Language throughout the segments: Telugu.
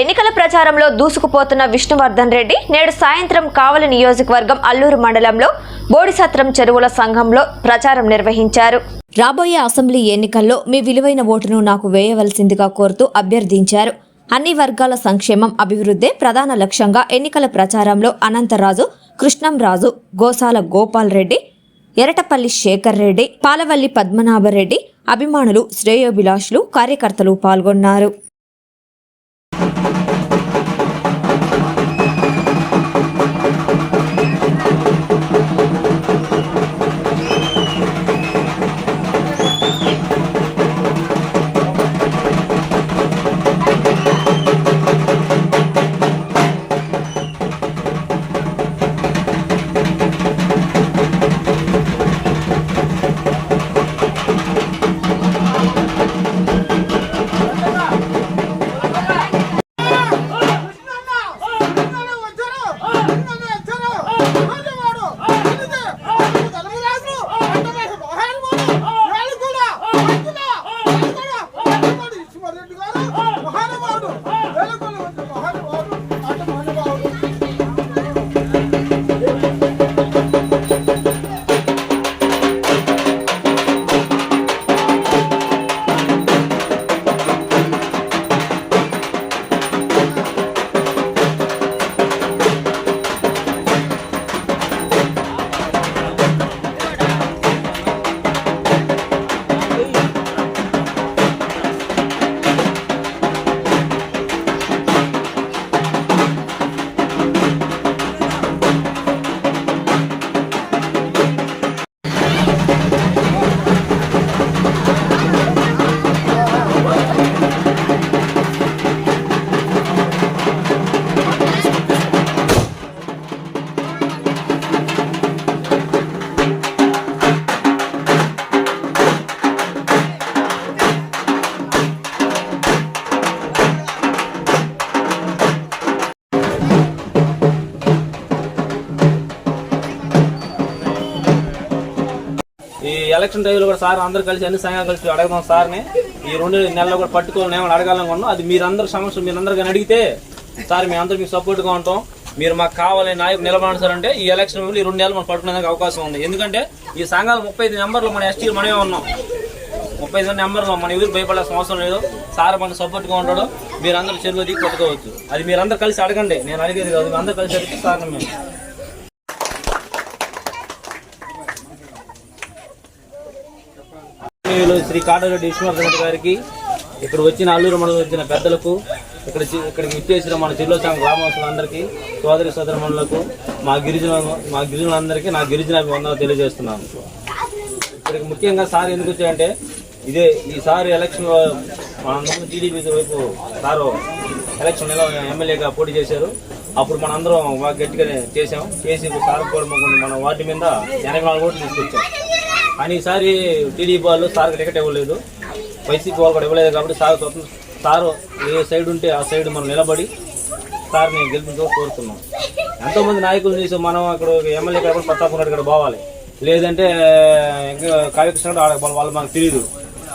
ఎన్నికల ప్రచారంలో దూసుకుపోతున్న విష్ణువర్ధన్ రెడ్డి నేడు సాయంత్రం కావల నియోజకవర్గం అల్లూరు మండలంలో బోడిసత్రం చెరువుల సంఘంలో ప్రచారం నిర్వహించారు. రాబోయే అసెంబ్లీ ఎన్నికల్లో మీ విలువైన ఓటును నాకు వేయవలసిందిగా కోరుతూ అభ్యర్థించారు. అన్ని వర్గాల సంక్షేమం అభివృద్ధే ప్రధాన లక్ష్యంగా ఎన్నికల ప్రచారంలో అనంతరాజు కృష్ణంరాజు గోసాల గోపాల్ రెడ్డి ఎరటపల్లి శేఖర్ రెడ్డి పాలవల్లి పద్మనాభరెడ్డి అభిమానులు శ్రేయోభిలాషులు కార్యకర్తలు పాల్గొన్నారు. ఎలక్షన్ టైంలో కూడా సార్ అందరు కలిసి అన్ని సంఘాలు కలిసి అడగదాం సార్ని. ఈ రెండు నెలలో కూడా పట్టుకోవాలని ఏమైనా అడగాలనుకున్నాం అది మీరందరూ సమస్య మీరందరూ కానీ అడిగితే సార్ మేము అందరూ మీకు సపోర్ట్గా ఉంటాం. మీరు మాకు కావాలని నాయకు నిలబడి సార్ అంటే ఈ ఎలక్షన్ ఈ రెండు నెలలు మనం పట్టుకునేందుకు అవకాశం ఉంది. ఎందుకంటే ఈ సంఘాలు ముప్పై ఐదు నెంబర్లు మన ఎస్టీ మనమే ఉన్నాం. ముప్పై ఐదు నెంబర్లో మన ఎదురు భయపడాల్సిన అవసరం లేదు. సార్ మనకు సపోర్ట్గా ఉంటాడు. మీరందరూ చెరువు దిగి కొట్టుకోవచ్చు అది మీరందరూ కలిసి అడగండి. నేను అడిగేది కాదు. మీరు అందరూ కలిసి అడిగితే సార్ మేము వీళ్ళు శ్రీ కాటారెడ్డి విశ్వనాథ్ గారికి ఇక్కడ వచ్చిన అల్లూరు మండలం వచ్చిన పెద్దలకు ఇక్కడ చి- ఇక్కడికి విచ్చేసిన మన చిల్లోచాంగ గ్రామస్తులందరికీ సోదరి సోదరమణులకు మా గిరిజన మా గిరిజనులందరికీ నా గిరిజన అభివందనాలు తెలియజేస్తున్నాను. ఇక్కడికి ముఖ్యంగా సార్ ఎందుకు వచ్చాయంటే ఇదే ఈసారి ఎలక్షన్ మనందరం టీడీపీ వైపు సారు ఎలక్షన్ ఎమ్మెల్యేగా పోటీ చేశారు అప్పుడు మనందరం బాగా గట్టిగానే చేసాం చేసి సార్ కూడా మాకు మన వార్డు మీద ఎనభై నాలుగు ఓట్లు తీసుకొచ్చాం. కానీ ఈసారి టీడీపీ వాళ్ళు సార్కి టికెట్ ఇవ్వలేదు. వైసీపీ వాళ్ళు కూడా ఇవ్వలేదు కాబట్టి సార్ స్వతంత్ర సారు ఏ సైడ్ ఉంటే ఆ సైడ్ మనం నిలబడి సార్ని గెలిపించుకో కోరుతున్నాం. ఎంతోమంది నాయకులు చూసి మనం అక్కడ ఎమ్మెల్యే కాకుండా ప్రతాప్ రెడ్డి కూడా పోవాలి. లేదంటే ఇంకా కావ్యకృష్ణ వాళ్ళు మనకు తెలియదు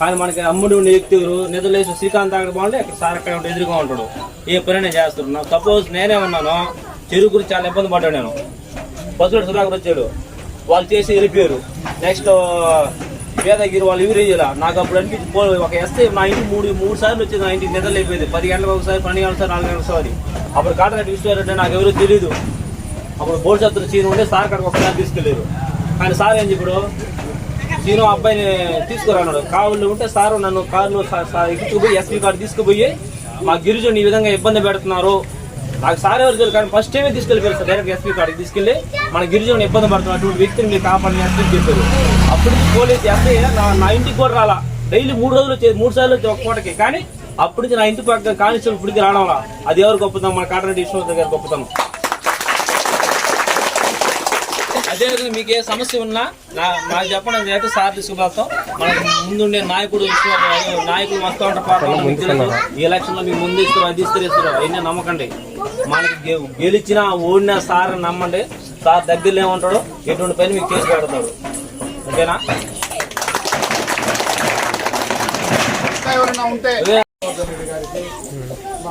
కానీ మనకి అమ్ముడు ఉండే వ్యక్తి ఎవరు? శ్రీకాంత్ అక్కడ బాగుంటే అక్కడ సార్ అక్కడ ఉంటే ఎదురుగా ఉంటాడు. ఏ పని చేస్తున్నాను సపోజ్ నేనే ఉన్నాను చెరువు గురించి చాలా ఇబ్బంది పడ్డాడు నేను. పసుడు సుధాకర్ వచ్చాడు. వాళ్ళు చేసి వెళ్ళిపోయారు నెక్స్ట్ వేదగిరి వాళ్ళు ఎవరు నాకు అప్పుడు అనిపించి ఒక ఎస్ఐ మా ఇంటికి మూడు మూడు సార్లు వచ్చి నా ఇంటికి నిద్ర అయిపోయింది పది గంటలకు ఒకసారి పన్నెండు గంటల నాలుగు గంటల ఒకసారి. అప్పుడు కాటరెడ్డి విశ్వారెడ్డి నాకు ఎవరో తెలియదు అప్పుడు బోర్డు సత్తులు సీన్ ఉంటే సార్ కాడికి ఒకసారి తీసుకెళ్ళారు. కానీ సార్ ఏం చెప్పాడు? సీను అబ్బాయిని తీసుకురాన్నాడు కావులు ఉంటే సారు నన్ను కారులో ఎక్కించుకుపోయి ఎస్పీ కార్డు తీసుకుపోయి మా గిరిజను ఈ విధంగా ఇబ్బంది పెడుతున్నారు. నాకు సార్ ఎవరు కానీ ఫస్ట్ టైమే తీసుకెళ్ళిపోయారు సార్. డైరెక్ట్ ఎస్పీ కాడికి తీసుకెళ్ళి మన గిరిజను ఇబ్బంది పడుతున్న అటువంటి వ్యక్తిని మీరు కాపాడని ఎస్పీ చెప్పారు. అప్పుడు పోలీస్ ఎస్ఐ నా నా ఇంటికి కూడా రాలా. డైలీ మూడు రోజులు వచ్చేది మూడు సార్లు వచ్చేది ఒక పూటకి. కానీ అప్పటికి నా ఇంటి పక్క కానిస్టేబుల్ ఇప్పటికి రావడం అది ఎవరు గొప్పతనం? మన కాటరెడ్డి విశ్వనాథ్ గారు గొప్పతనం. అదేవిధంగా మీకు ఏ సమస్య ఉన్నా నా నాకు చెప్పండి నేనైతే సార్ తీసుకుపోతాం మనకు ముందుండే నాయకుడు నాయకులు వస్తూ ఉంటారు. ఈ ఎలక్షన్లో మీకు ముందు ఇస్తారు అది ఇస్తారు ఇస్తారు అవన్నీ నమ్మకండి. మనకి గె- గెలిచినా ఓడినా సార్ అని నమ్మండి. సార్ దగ్గరలో ఏమంటాడు ఎటువంటి పని మీకు చేసి పెడతాడు. ఓకేనా?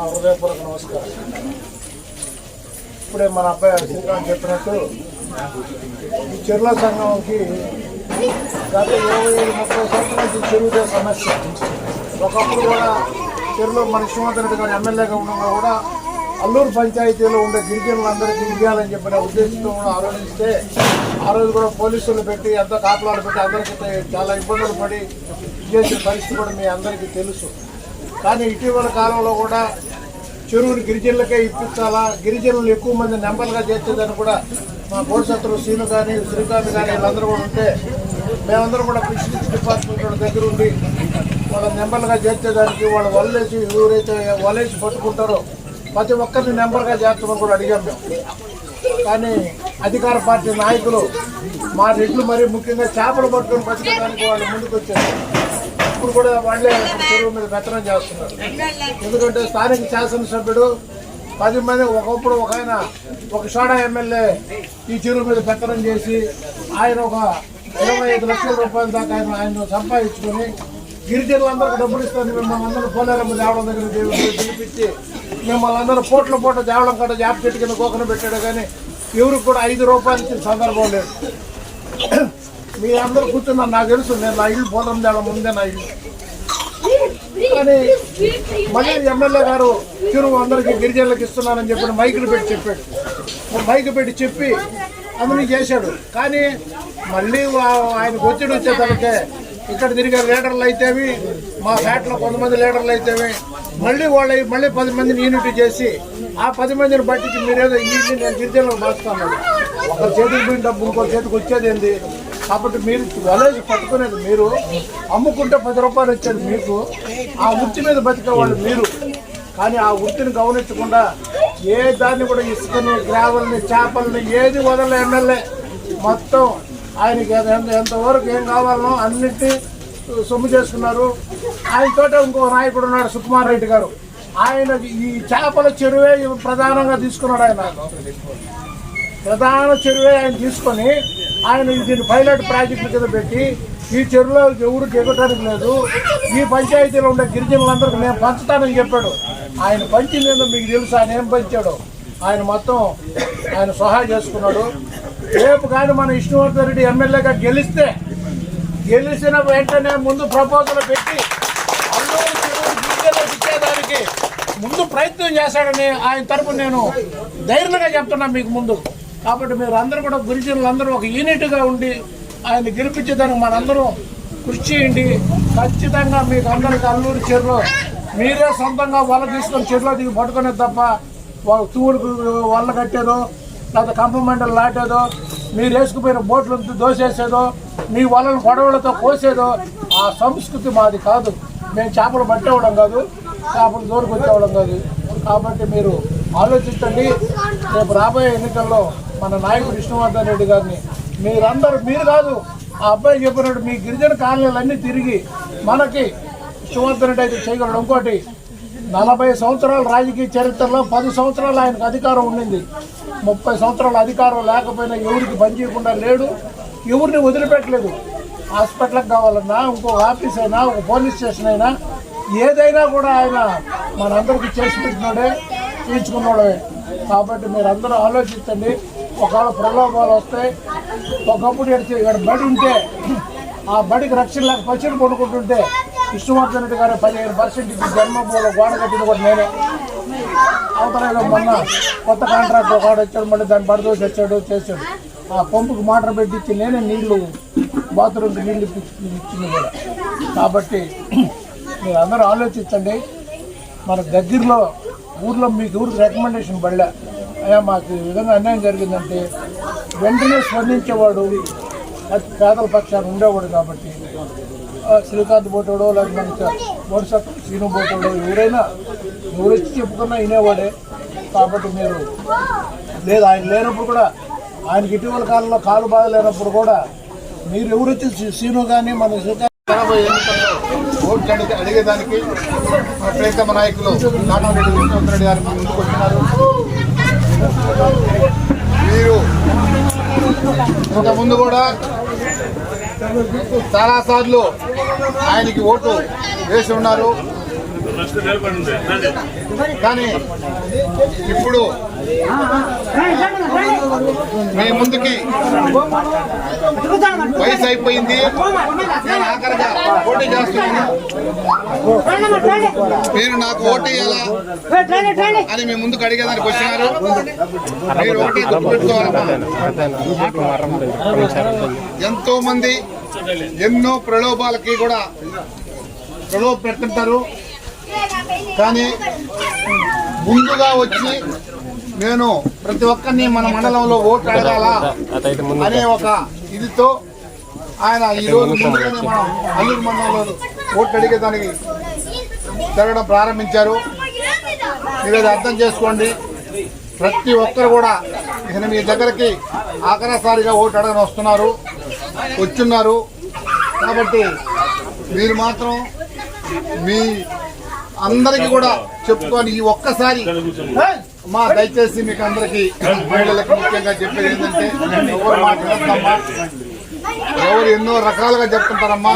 హృదయపూర్వక నమస్కారం. ఇప్పుడే మన అబ్బాయి శ్రీకాంత్ చెప్పినట్టు చెరువుల సంఘంకి గత ఇరవై ఏడు ముప్పై సంవత్సరాల నుంచి చెరువుదే సమస్య. ఒకప్పుడు కూడా చెరువులో మన విశ్వనాథ్ రెడ్డి గారు ఎమ్మెల్యేగా ఉండగా కూడా అల్లూరు పంచాయతీలో ఉండే గిరిజనులందరికీ ఇవ్వాలని చెప్పిన ఉద్దేశంతో కూడా ఆలోచిస్తే ఆ రోజు కూడా పోలీసులు పెట్టి ఎంత కాపలాలు పెట్టి అందరికీ చాలా ఇబ్బందులు పడి చేసిన పరిస్థితి కూడా మీ అందరికీ తెలుసు. కానీ ఇటీవల కాలంలో కూడా చెరువుని గిరిజనులకే ఇప్పించాలా? గిరిజనులు ఎక్కువ మంది నెంబర్గా చేర్చేదని కూడా మా బోడిసత్రు సీను కానీ శ్రీకాంత్ కానీ వీళ్ళందరూ కూడా ఉంటే మేమందరం కూడా ఫిషరీస్ డిపార్ట్మెంట్ వాళ్ళ దగ్గర ఉండి వాళ్ళ నెంబర్లుగా చేర్చేదానికి వాళ్ళు వల్లేసి ఎవరైతే వలేసి పట్టుకుంటారో ప్రతి ఒక్కరిని నెంబర్గా చేర్చమని కూడా అడిగాం మేము. కానీ అధికార పార్టీ నాయకులు మా రెడ్లు మరీ ముఖ్యంగా చేపలు పట్టుకొని బతకడానికి వాళ్ళు ముందుకు వచ్చారు. ఇప్పుడు కూడా వాళ్ళే చెరువు మీద పెత్తనం చేస్తున్నారు. ఎందుకంటే స్థానిక శాసనసభ్యుడు పది మంది ఒకప్పుడు ఒక ఆయన ఒక షోడా ఎమ్మెల్యే ఈ చెరువు మీద పెత్తనం చేసి ఆయన ఒక ఇరవై ఐదు లక్షల రూపాయల దాకా ఆయన ఆయన సంపాదించుకొని గిరిజనులందరికీ డబ్బులు ఇస్తాను. మిమ్మల్ని అందరూ పోలేరమ్మ దేవడం దగ్గర పిలి- పిలిపించి మిమ్మల్ని అందరూ పోట్ల పూట దేవడం కట్ట జాబ్ చెట్టు కింద కోకన పెట్టాడు కానీ ఎవరికి కూడా ఐదు రూపాయలు ఇచ్చిన సందర్భం లేదు. మీ అందరూ కూర్చున్నారు. నాకు తెలుసు నేను నా ఇల్లు పోలం తేవడం ముందే నా ఇల్లు. కానీ మళ్ళీ ఎమ్మెల్యే గారు చెరువు అందరికీ గిరిజనులకు ఇస్తున్నానని చెప్పి మైకులు పెట్టి చెప్పాడు. మైకు పెట్టి చెప్పి అందులో చేశాడు. కానీ మళ్ళీ ఆయనకు ఒత్తిడి వచ్చేసరికి ఇక్కడ తిరిగే లీడర్లు అయితేవి మా ఫ్యాట్లో కొంతమంది లీడర్లు అయితేవి మళ్ళీ వాళ్ళ మళ్ళీ పది మందిని యూనిట్ చేసి ఆ పది మందిని బట్టి మీరేదో ఈ నేను గిరిజనులకు మార్చుతాను ఒక చేతికి పోయిన డబ్బు ఇంకో చేతికి వచ్చేది ఏంది? కాబట్టి మీరు వలేజ్ పట్టుకునేది మీరు అమ్ముకుంటే పది రూపాయలు వచ్చేది మీకు ఆ వృత్తి మీద బతికే వాళ్ళు మీరు. కానీ ఆ వృత్తిని గమనించకుండా ఏ దాన్ని కూడా ఇసుకని గ్రావల్ని చేపల్ని ఏది వదల ఎమ్మెల్యే మొత్తం ఆయనకి ఎంత ఎంతవరకు ఏం కావాలనో అన్నిటి సొమ్ము చేసుకున్నారు. ఆయనతోటే ఇంకో నాయకుడు ఉన్నాడు సుకుమార్ రెడ్డి గారు. ఆయన ఈ చేపల చెరువే ప్రధానంగా తీసుకున్నాడు ఆయన. ప్రధాన చెరువే ఆయన తీసుకొని ఆయన దీన్ని పైలట్ ప్రాజెక్టు కింద పెట్టి ఈ చెరువులో ఎవరు దిగటానికి లేదు. ఈ పంచాయతీలో ఉండే గిరిజనులందరికీ నేను పంచుతానని చెప్పాడు. ఆయన పంచిందేందో మీకు తెలుసు. ఆయన ఏం పంచాడు? ఆయన మొత్తం ఆయన సహాయం చేసుకున్నాడు. రేపు కానీ మన విష్ణువర్ధన్ రెడ్డి ఎమ్మెల్యేగా గెలిస్తే గెలిచిన వెంటనే ముందు ప్రపోజల్ పెట్టి ఇచ్చేదానికి ముందు ప్రయత్నం చేశాడని ఆయన తరపు నేను ధైర్యంగా చెప్తున్నా మీకు ముందు. కాబట్టి మీరు అందరూ కూడా గురిజనులందరూ ఒక యూనిట్గా ఉండి ఆయన గెలిపించేదానికి మనందరం కృషి చేయండి. ఖచ్చితంగా మీకు అందరికి అల్లూరు చెరువులో మీరే సొంతంగా వల తీసుకొని చెరువులో దిగి పట్టుకునేది తప్ప వా- తూడుకు వల్ల కట్టేదో లేకపోతే కంప లాటేదో మీరు వేసుకుపోయిన బోట్లు దోసేసేదో మీ వలలు గొడవలతో కోసేదో ఆ సంస్కృతి మాది కాదు. మేము చేపలు పట్టేవడం కాదు చేపలు దూరకు వచ్చేవడం కాదు. కాబట్టి మీరు ఆలోచించండి. రేపు రాబోయే ఎన్నికల్లో మన నాయకుడు విష్ణువర్ధన్ రెడ్డి గారిని. మీరందరూ మీరు కాదు ఆ అబ్బాయి చెప్పినట్టు మీ గిరిజన కాలనీలన్నీ తిరిగి మనకి విష్ణువర్ధన్ రెడ్డి అయితే చేయగలడు. ఇంకోటి నలభై సంవత్సరాల రాజకీయ చరిత్రలో పది సంవత్సరాలు ఆయనకు అధికారం ఉండింది. ముప్పై సంవత్సరాల అధికారం లేకపోయినా ఎవరికి పని చేయకుండా లేడు. ఎవరిని వదిలిపెట్టలేదు. హాస్పిటల్కి కావాలన్నా ఇంకో ఆఫీస్ అయినా ఒక పోలీస్ స్టేషన్ అయినా ఏదైనా కూడా ఆయన మనందరికీ చేసి పెట్టినోడే తీర్చుకున్నాడే. కాబట్టి మీరు అందరూ ఆలోచించండి. ఒకవేళ ప్రలోభాలు వస్తాయి ఒకప్పుడు ఎడితే ఇక్కడ బడి ఉంటే ఆ బడికి రక్షణ లేక పచ్చడి కొనుక్కుంటుంటే విష్ణువర్ధన్ రెడ్డి గారు పదిహేను పర్సెంట్ ఇచ్చి జన్మభూమిలో గోడ కట్టింది కూడా నేనే. అవతల ఏదో మొన్న కొత్త కాంట్రాక్ట్ ఒకడు వచ్చాడు మళ్ళీ దాన్ని పడదోసి వచ్చాడు చేశాడు. ఆ పంపుకు మోటార్ పెట్టించి నేనే నీళ్ళు బాత్రూమ్కి నీళ్ళు ఇచ్చింది కూడా. కాబట్టి మీరు అందరూ ఆలోచించండి. మన దగ్గరలో ఊర్లో మీకు ఊరికి రికమెండేషన్ పడలే. అయ్యా మాకు ఈ విధంగా అన్యాయం జరిగిందంటే వెంటనే స్పందించేవాడు పేదల పక్షాన్ని ఉండేవాడు కాబట్టి శ్రీకాంత్ బోటోడో లేకపోతే వరుస శ్రీను బోటోడో ఎవరైనా ఎవరు వచ్చి చెప్పుకున్నా వినేవాడే. కాబట్టి మీరు లేదు ఆయన లేనప్పుడు కూడా ఆయనకి ఇటీవల కాలంలో కాలు బాధ లేనప్పుడు కూడా మీరు ఎవరు వచ్చి కానీ మన శ్రీకాంత్ రాబోయే ఎన్నికల్లో ఓట్లు అడిగేదానికి మన ప్రియతమ నాయకులు కాటమరెడ్డి విష్ణువర్ధన్ గారు ముందుకు వచ్చినారు. మీరు ఇంత ముందు కూడా చాలాసార్లు ఆయనకి ఓటు వేసి ఉన్నారు. కానీ ఇప్పుడు మీ ముందుకి వయసు అయిపోయింది. నేను ఆఖరిగా పోటీ చేస్తున్నాను. మీరు నాకు ఓటీ ఎలా అని మీ ముందుకు అడిగేదానికి వచ్చినారు. మీరు ఓటీ గుర్తుపెట్టుకోవాలమ్మా ఎంతో మంది ఎన్నో ప్రలోభాలకి కూడా ప్రలోభ పెడుతుంటారు. కానీ ముందుగా వచ్చి నేను ప్రతి ఒక్కరిని మన మండలంలో ఓట్లు అడగాల? అనే ఒక ఇదితో ఆయన ఈ రోజు ముందుగానే మనం అల్లూరు మండలంలో ఓట్లు అడిగేదానికి జరగడం ప్రారంభించారు. మీరు అది అర్థం చేసుకోండి. ప్రతి ఒక్కరు కూడా ఇక మీ దగ్గరికి ఆఖరాసారిగా ఓటు అడగని వస్తున్నారు వచ్చున్నారు. కాబట్టి మీరు మాత్రం మీ అందరికీ కూడా చెప్పుకొని ఈ ఒక్కసారి మా దయచేసి మీకు అందరికి మహిళలకు ముఖ్యంగా చెప్పేది ఏంటంటే ఎవరు మాట ఎవరు ఎన్నో రకాలుగా చెప్తుంటారమ్మా?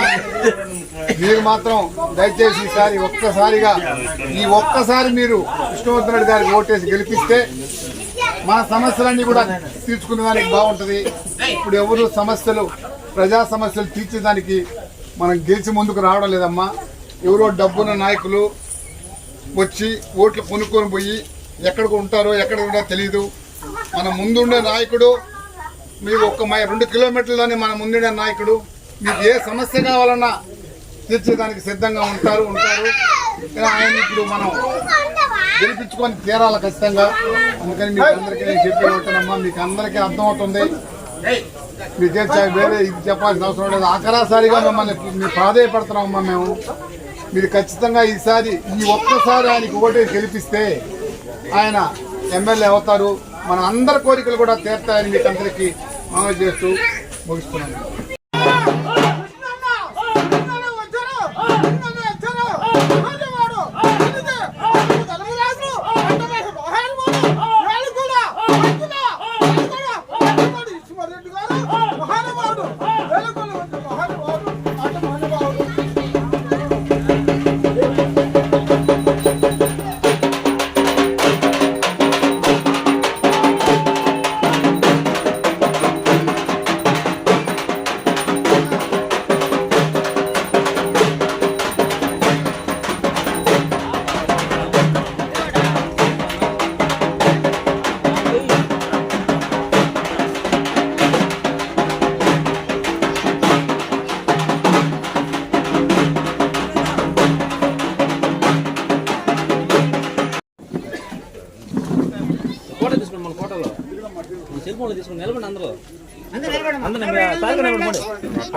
మీరు మాత్రం దయచేసి ఈసారి ఒక్కసారిగా ఈ ఒక్కసారి మీరు విష్ణువర్ధన్ రెడ్డి గారికి ఓటేసి గెలిపిస్తే మన సమస్యలన్నీ కూడా తీర్చుకునే దానికి బాగుంటుంది. ఇప్పుడు ఎవరు సమస్యలు ప్రజా సమస్యలు తీర్చేదానికి మనం గెలిచి ముందుకు రావడం లేదమ్మా. ఎవరో డబ్బున్న నాయకులు వచ్చి ఓట్లు కొనుక్కొని పోయి ఎక్కడికి ఉంటారో ఎక్కడ కూడా తెలియదు మన ముందుండే నాయకుడు మీ ఒక్క మై రెండు కిలోమీటర్లోనే మన ముందుండే నాయకుడు. మీకు ఏ సమస్య కావాలన్నా తీర్చేదానికి సిద్ధంగా ఉంటారు ఉంటారు. ఆయన ఇప్పుడు మనం గెలిపించుకొని తీరాలి ఖచ్చితంగా. అందుకని మీకు అందరికీ నేను చెప్పే ఉంటానమ్మా మీకు అందరికీ అర్థమవుతుంది. మీ ఏ- వేరే ఇది చెప్పాల్సిన అవసరం లేదు. ఆఖరాసారిగా మిమ్మల్ని మీ ప్రాధాయపడుతున్నామమ్మా మేము. మీరు ఖచ్చితంగా ఈసారి ఈ ఒక్కసారి ఆయనకి ఓటేసి గెలిపిస్తే ఆయన ఎమ్మెల్యే అవుతారు. మన అందరి కోరికలు కూడా తీర్తాయని మీకు అందరికీ మనవి చేస్తూ ముగిస్తున్నాను. Oh!